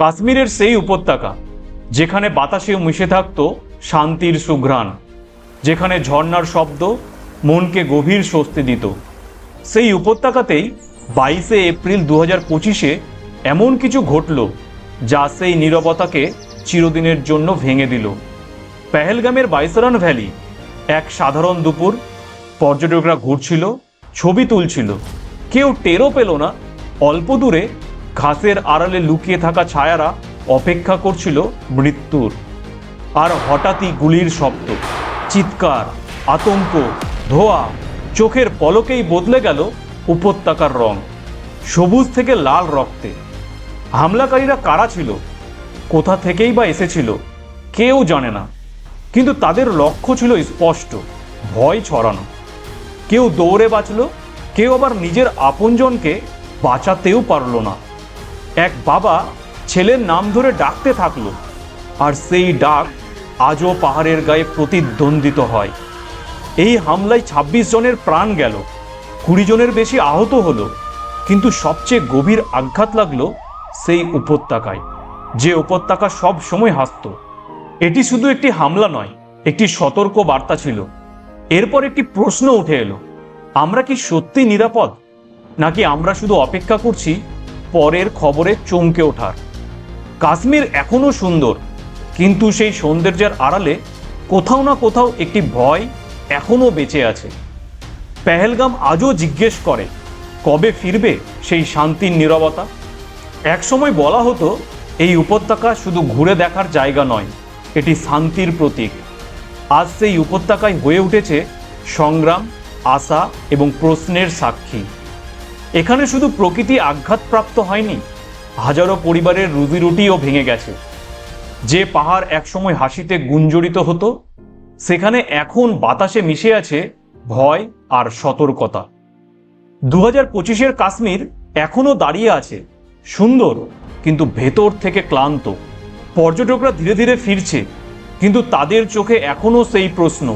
কাশ্মীরের সেই উপত্যকা, যেখানে বাতাসে মিশে থাকত শান্তির সুঘ্রাণ, যেখানে ঝর্নার শব্দ মনকে গভীর স্বস্তি দিত। সেই উপত্যকাতেই বাইশে এপ্রিল দু হাজার পঁচিশে এমন কিছু ঘটল যা সেই নীরবতাকে চিরদিনের জন্য ভেঙে দিল। পেহেলগামের বাইসরান ভ্যালি এক সাধারণ দুপুর পর্যটকরা ঘুরছিল, ছবি তুলছিল। কেউ টেরও পেল না, অল্প দূরে ঘাসের আড়ালে লুকিয়ে থাকা ছায়ারা অপেক্ষা করছিল মৃত্যুর। আর হঠাৎই গুলির শব্দ, চিৎকার, আতঙ্ক, ধোয়া চোখের পলকেই বদলে গেল উপত্যকার রং, সবুজ থেকে লাল রক্তে। হামলাকারীরা কারা ছিল? কোথা থেকেই বা এসেছিল? কেউ জানে না। কিন্তু তাদের লক্ষ্য ছিল স্পষ্ট, ভয় ছড়ানো। কেউ দৌড়ে বাঁচল, কেউ আবার নিজের আপনজনকে বাঁচাতেও পারল না। এক বাবা ছেলের নাম ধরে ডাকতে থাকল, আর সেই ডাক আজও পাহাড়ের গায়ে প্রতিদ্বন্দ্বিত হয়। এই হামলায় ২৬ জনের প্রাণ গেল, কুড়ি জনের বেশি আহত হলো, কিন্তু সবচেয়ে গভীর আঘাত লাগল সেই উপত্যকায়, যে উপত্যকা সব সময় হাসত। এটি শুধু একটি হামলা নয়, একটি সতর্ক বার্তা ছিল। এরপর একটি প্রশ্ন উঠে এলো, আমরা কি সত্যি নিরাপদ, নাকি আমরা শুধু অপেক্ষা করছি পরের খবরে চমকে ওঠার। কাশ্মীর এখনও সুন্দর, কিন্তু সেই সৌন্দর্যের আড়ালে কোথাও না কোথাও একটি ভয় এখনও বেঁচে আছে। পেহেলগাম আজও জিজ্ঞেস করে, কবে ফিরবে সেই শান্তির নীরবতা? একসময় বলা হতো, এই উপত্যকা শুধু ঘুরে দেখার জায়গা নয়, এটি শান্তির প্রতীক। আজ সেই উপত্যকায় হয়ে উঠেছে সংগ্রাম, আশা এবং প্রশ্নের সাক্ষী। এখানে শুধু প্রকৃতি আঘাতপ্রাপ্ত হয়নি, হাজারো পরিবারের রুজিরুটিও ভেঙে গেছে। যে পাহাড় একসময় হাসিতে গুঞ্জরিত হতো, সেখানে এখন বাতাসে মিশে আছে ভয় আর সতর্কতা। দু হাজার পঁচিশের কাশ্মীর এখনও দাঁড়িয়ে আছে, সুন্দর কিন্তু ভেতর থেকে ক্লান্ত। পর্যটকরা ধীরে ধীরে ফিরছে, কিন্তু তাদের চোখে এখনও সেই প্রশ্ন,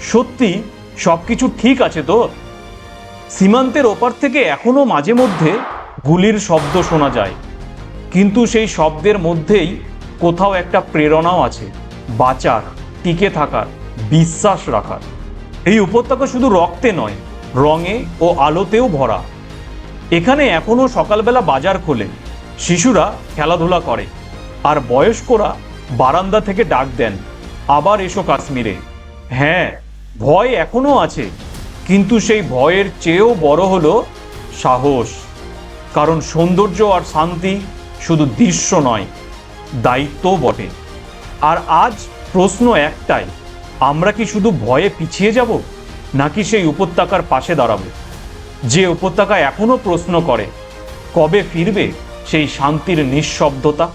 সত্যি সবকিছু ঠিক আছে তো? সীমান্তের ওপার থেকে এখনও মাঝে মধ্যে গুলির শব্দ শোনা যায়। কিন্তু সেই শব্দের মধ্যেই কোথাও একটা প্রেরণাও আছে, বাঁচার, টিকে থাকার, বিশ্বাস রাখার। এই উপত্যকা শুধু রক্তে নয়, রঙে ও আলোতেও ভরা। এখানে এখনও সকালবেলা বাজার খোলে, শিশুরা খেলাধুলা করে, আর বয়স্করা বারান্দা থেকে ডাক দেন, আবার এসো কাশ্মীরে। হ্যাঁ ভয় এখনও আছে কিন্তু সেই ভয়ের চেয়েও বড় হলো সাহস। কারণ সৌন্দর্য আর শান্তি শুধু দৃশ্য নয়, দায়িত্বও বটে। আর আজ প্রশ্ন একটাই, আমরা কি শুধু ভয়ে পিছিয়ে যাব, নাকি সেই উপত্যকার পাশে দাঁড়াবো? যে উপত্যকা এখনও প্রশ্ন করে, কবে ফিরবে সেই শান্তির নিঃশব্দতা?